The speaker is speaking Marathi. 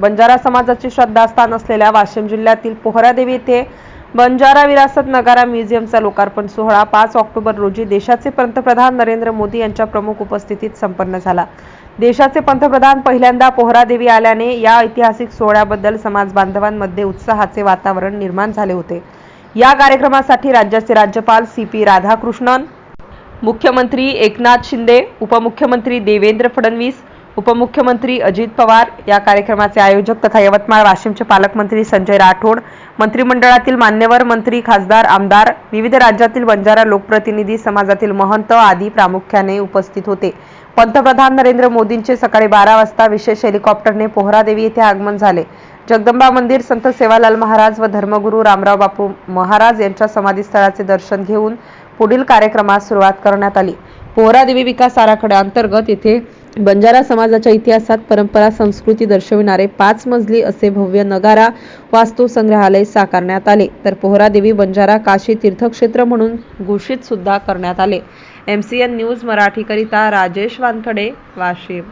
बंजारा समाजाचे श्रद्धास्थान असलेल्या वाशिम जिल्ह्यातील पोहरादेवी येथे बंजारा विरासत नगारा म्युझियमचा लोकार्पण सोहळा पाच ऑक्टोबर रोजी देशाचे पंतप्रधान नरेंद्र मोदी यांच्या प्रमुख उपस्थितीत संपन्न झाला. देशाचे पंतप्रधान पहिल्यांदा पोहरादेवी आल्याने या ऐतिहासिक सोहळ्याबद्दल समाज बांधवांमध्ये उत्साहाचे वातावरण निर्माण झाले होते. या कार्यक्रमासाठी राज्याचे राज्यपाल सी पी राधाकृष्णन मुख्यमंत्री एकनाथ शिंदे उपमुख्यमंत्री देवेंद्र फडणवीस उपमुख्यमंत्री अजित पवार या कार्यक्रमाचे आयोजक तथा यवतमाळ वाशिमचे पालकमंत्री संजय राठोड मंत्रिमंडळातील मान्यवर मंत्री खासदार आमदार विविध राज्यातील बंजारा लोकप्रतिनिधी समाजातील महंत आदी प्रामुख्याने उपस्थित होते. पंतप्रधान नरेंद्र मोदींचे सकाळी बारा वाजता विशेष हेलिकॉप्टरने पोहरादेवी येथे आगमन झाले. जगदंबा मंदिर संत सेवालाल महाराज व धर्मगुरू रामराव बापू महाराज यांच्या समाधीस्थळाचे दर्शन घेऊन पुढील कार्यक्रमास सुरुवात करण्यात आली. पोहरादेवी विकास आराखड्याअंतर्गत येथे बंजारा समाजाच्या इतिहासात परंपरा संस्कृती दर्शविणारे पाच मजली असे भव्य नगारा वास्तू संग्रहालय साकारण्यात आले. तर पोहरादेवी बंजारा काशी तीर्थक्षेत्र म्हणून घोषित सुद्धा करण्यात आले. एम सी एन न्यूज मराठीकरिता राजेश वानखडे वाशिम.